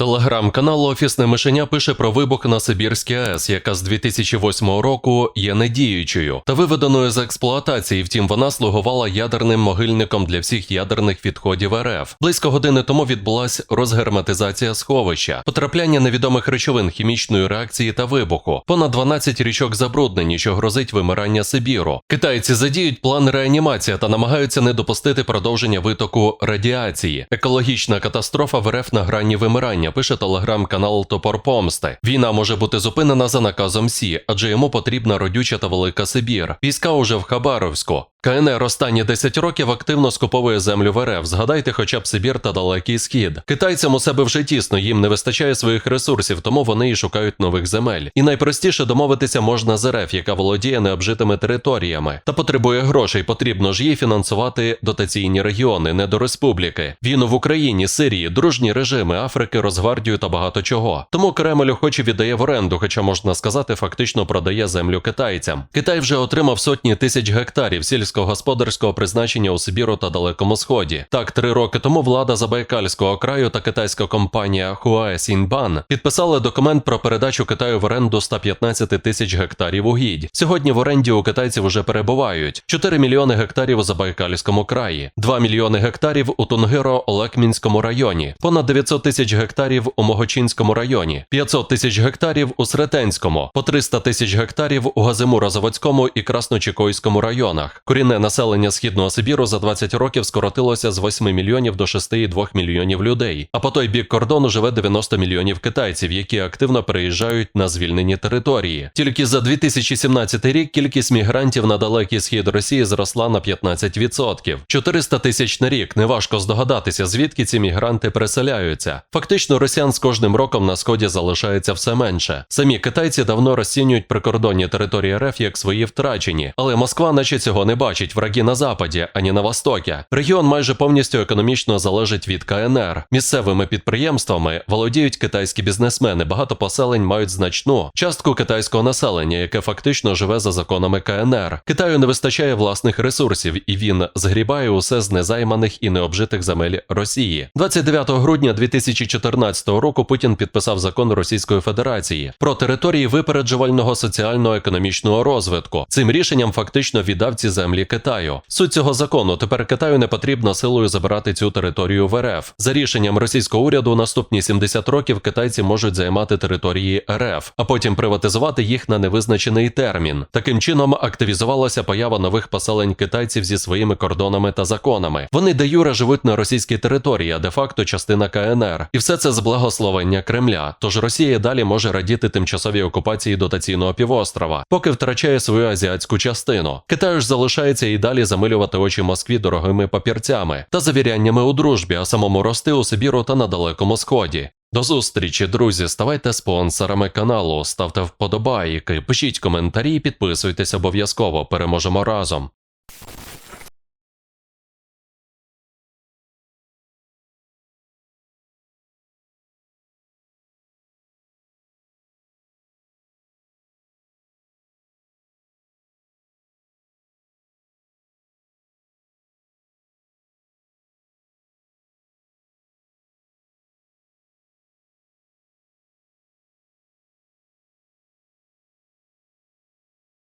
Телеграм-канал Офісне мишеня пише про вибух на Сибірській АЕС, яка з 2008 року є недіючою та виведеною з експлуатації. Втім, вона слугувала ядерним могильником для всіх ядерних відходів РФ. Близько години тому відбулася розгерметизація сховища, потрапляння невідомих речовин хімічної реакції та вибуху. Понад 12 річок забруднені, що грозить вимирання Сибіру. Китайці задіють план реанімації та намагаються не допустити продовження витоку радіації. Екологічна катастрофа в РФ на грані вимирання. Пише телеграм-канал Топор Помсти. Війна може бути зупинена за наказом Сі, адже йому потрібна родюча та велика Сибір. Війська уже в Хабаровську. КНР останні 10 років активно скуповує землю в РФ. Згадайте хоча б Сибір та Далекий Схід. Китайцям у себе вже тісно, їм не вистачає своїх ресурсів, тому вони і шукають нових земель. І найпростіше домовитися можна з РФ, яка володіє необжитими територіями та потребує грошей. Потрібно ж їй фінансувати дотаційні регіони, не до республіки. Війну в Україні, Сирії, дружні режими Африки, Росгвардію та багато чого. Тому Кремль охоче віддає в оренду, хоча можна сказати, фактично продає землю китайцям. Китай вже отримав сотні тисяч гектарів сільськогосподарського призначення у Сибіру та Далекому Сході. Так, три роки тому влада Забайкальського краю та китайська компанія Huae Сіньбан підписали документ про передачу Китаю в оренду 115 тисяч гектарів угідь. Сьогодні в оренді у китайців уже перебувають 4 мільйони гектарів у Забайкальському краї, 2 мільйони гектарів у Тунгиро-Олекмінському районі, понад 900 тисяч гектарів у Могочинському районі, 500 тисяч гектарів у Сретенському, по 300 тисяч гектарів у Газимуро-Заводському і Красночекойському районах. Корінне населення східного Сибіру за 20 років скоротилося з 8 мільйонів до 6,2 мільйонів людей. А по той бік кордону живе 90 мільйонів китайців, які активно переїжджають на звільнені території. Тільки за 2017 рік кількість мігрантів на далекий схід Росії зросла на 15%. 400 тисяч на рік. Неважко здогадатися, звідки ці мігранти переселяються. Фактично, росіян з кожним роком на сході залишається все менше. Самі китайці давно розцінюють прикордонні території РФ як свої втрачені, але Москва, наче цього не бачить враги на западі, ані на востокі. Регіон майже повністю економічно залежить від КНР. Місцевими підприємствами володіють китайські бізнесмени. Багато поселень мають значну частку китайського населення, яке фактично живе за законами КНР. Китаю не вистачає власних ресурсів, і він згрібає усе з незайманих і необжитих земель Росії. 29 грудня 2014 року Путін підписав закон Російської Федерації про території випереджувального соціально-економічного розвитку. Цим рішенням фактично віддав ці землі Китаю. Суть цього закону тепер Китаю не потрібно силою забирати цю територію в РФ. За рішенням російського уряду наступні 70 років китайці можуть займати території РФ, а потім приватизувати їх на невизначений термін. Таким чином активізувалася поява нових поселень китайців зі своїми кордонами та законами. Вони де юре живуть на російській території, а де-факто частина КНР. І все це з благословення Кремля. Тож Росія далі може радіти тимчасовій окупації дотаційного півострова, поки втрачає свою азіатську частину. Китай ж залишається і далі замилювати очі Москві дорогими папірцями та завіряннями у дружбі, а самому рости у Сибіру та на далекому сході. До зустрічі, друзі. Ставайте спонсорами каналу, ставте вподобайки, пишіть коментарі, підписуйтесь обов'язково. Переможемо разом.